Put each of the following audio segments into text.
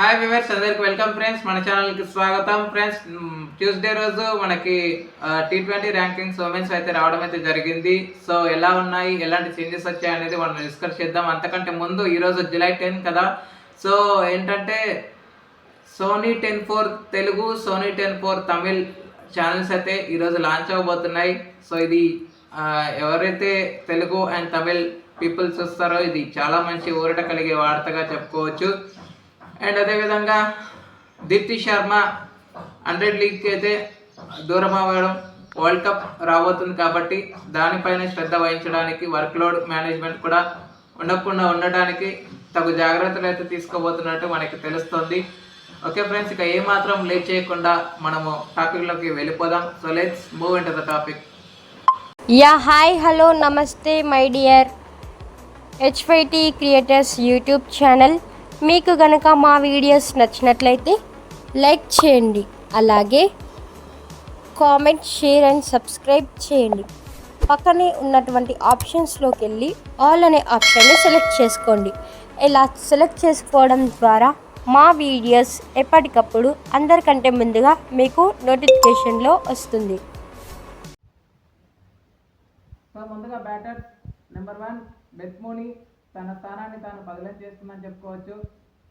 Hi viewers అందరికి welcome friends మన ఛానల్కి స్వాగతం. ఫ్రెండ్స్ ట్యూస్డే రోజు మనకి టీ ట్వంటీ ర్యాంకింగ్స్ ఉమెన్స్ అయితే రావడం అయితే జరిగింది. సో ఎలా ఉన్నాయి? ఎలాంటి చేంజెస్ వచ్చాయి అనేది మనం డిస్కస్ చేద్దాం. అంతకంటే ముందు ఈరోజు జూలై టెన్ కదా. సో ఏంటంటే Sony ten four Telugu Sony ten four Tamil channels అయితే ఈరోజు లాంచ్ అవ్వబోతున్నాయి సో ఇది ఎవరైతే తెలుగు అండ్ తమిళ్ పీపుల్ చూస్తారో ఇది చాలా మంచి ఊరట కలిగే వార్తగా చెప్పుకోవచ్చు. అండ్ అదేవిధంగా దీప్తి శర్మ హండ్రెడ్ లీగ్కి అయితే దూరం అవ్వడం వరల్డ్ కప్ రాబోతుంది కాబట్టి దానిపైన శ్రద్ధ వహించడానికి వర్క్ లోడ్ మేనేజ్మెంట్ కూడా ఉండకుండా ఉండడానికి తగు జాగ్రత్తలు అయితే తీసుకోబోతున్నట్టు మనకి తెలుస్తుంది. ఓకే ఫ్రెండ్స్ ఇక ఏమాత్రం లేట్ చేయకుండా మనము టాపిక్లోకి వెళ్ళిపోదాం. So let's move into the topic. Yeah hi hello నమస్తే my dear HYT creators YouTube channel. మీకు గనక మా వీడియోస్ నచ్చినట్లయితే లైక్ చేయండి. అలాగే కామెంట్ షేర్ అండ్ సబ్స్క్రైబ్ చేయండి. పక్కనే ఉన్నటువంటి ఆప్షన్స్లోకి వెళ్ళి ఆల్ అనే ఆప్షన్ని సెలెక్ట్ చేసుకోండి. ఇలా సెలెక్ట్ చేసుకోవడం ద్వారా మా వీడియోస్ ఎప్పటికప్పుడు అందరికంటే ముందుగా మీకు నోటిఫికేషన్లో వస్తుంది. సో ముందుగా బ్యాటర్ నెంబర్ వన్ బెత్మోని తన స్థానాన్ని తాను బదిలీ చేసుకుందని చెప్పుకోవచ్చు.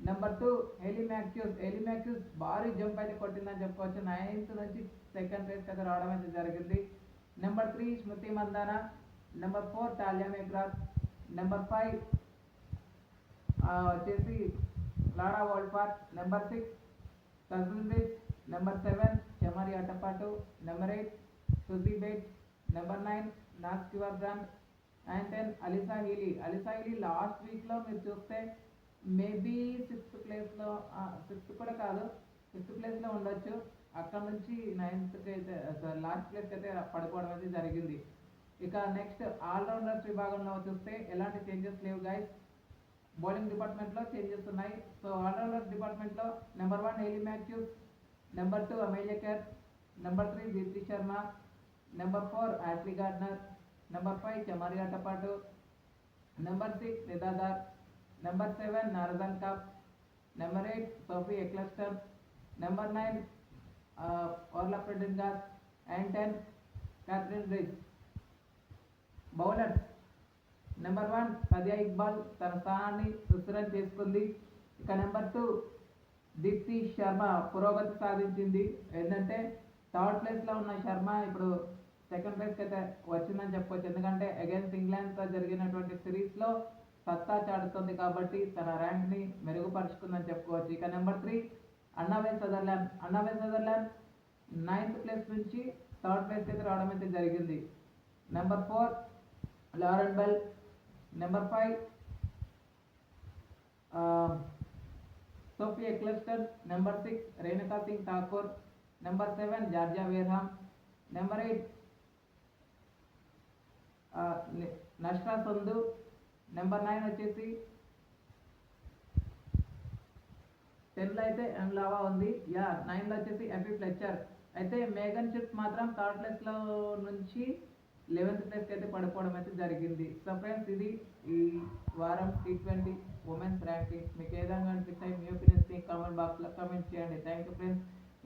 నెంబర్ టూ ఎలిమాక్యూస్ హెలిమాక్యూస్ భారీ జంప్ అయితే కొట్టిందని చెప్పుకోవచ్చు. నైన్త్ నుంచి సెకండ్ ప్లేస్ అయితే రావడం అయితే జరిగింది. Number three Smriti Mandhana number four Tahlia McGrath number five వచ్చేసి లారా వరల్డ్ పార్క్ number six తజుల్బిట్ number seven Chamari Athapaththu number eight Suzie Bates number nine Nat Brunt and ten Alyssa Healy Alyssa last వీక్లో మీరు చూస్తే maybe sixth ప్లేస్లో sixth కూడా కాదు fifth ప్లేస్లో ఉండొచ్చు. అక్కడ నుంచి నైన్త్కి అయితే లాస్ట్ ప్లేస్కి అయితే పడిపోవడం అయితే జరిగింది. ఇక నెక్స్ట్ ఆల్రౌండర్స్ విభాగంలో చూస్తే ఎలాంటి చేంజెస్ లేవు గైస్ బౌలింగ్ డిపార్ట్మెంట్లో చేంజెస్ ఉన్నాయి. సో ఆల్రౌండర్స్ డిపార్ట్మెంట్లో number one Hayley Matthews number two Amelia Kerr number three Deepti Sharma number four Ashleigh Gardner number five Chamari Athapaththu number six Nida Dar number seven Marizanne Kapp number eight Sophie Ecclestone number nine Orla Prendergast and ten Kathryn Rich bowlers number one Sadia Iqbal తన స్థానాన్ని సుస్థిరం చేసుకుంది. ఇక number two Deepti Sharma పురోగతి సాధించింది. ఏంటంటే third ప్లేస్లో ఉన్న శర్మ ఇప్పుడు సెకండ్ ప్లేస్కి అయితే వచ్చిందని చెప్పుకోవచ్చు ఎందుకంటే అగైన్స్ ఇంగ్లాండ్తో జరిగినటువంటి సిరీస్లో సత్తా చాడుతుంది కాబట్టి తన ర్యాంక్ని మెరుగుపరుచుకుందని చెప్పుకోవచ్చు. ఇక నెంబర్ త్రీ అన్నావే సదర్లాండ్. అన్నావే సదర్లాండ్ నైన్త్ ప్లేస్ నుంచి థర్డ్ ప్లేస్కి అయితే రావడం అయితే జరిగింది. Number four Lauren Bell. Number five Sophie Ecclestone number six Renuka Singh Thakur. Number seven Georgia Wareham number eight Nashra Sandhu number nine వచ్చేసి టెన్లో అయితే ఎంలావా ఉంది. యా నైన్లో వచ్చేసి ఎంపీ ఫ్లెచర్ అయితే మేఘన్ చిప్ మాత్రం థర్డ్ ప్లేస్లో నుంచి లెవెన్త్ ప్లేస్కి అయితే పడిపోవడం అయితే జరిగింది. సో ఫ్రెండ్స్ ఇది ఈ వారం టీ ట్వంటీ ఉమెన్స్ ర్యాంకింగ్స్ మీకు ఏ విధంగా అనిపిస్తాయి మీ ఒపీనియన్స్ని కామెంట్ బాక్స్లో కామెంట్ చేయండి. Thank you friends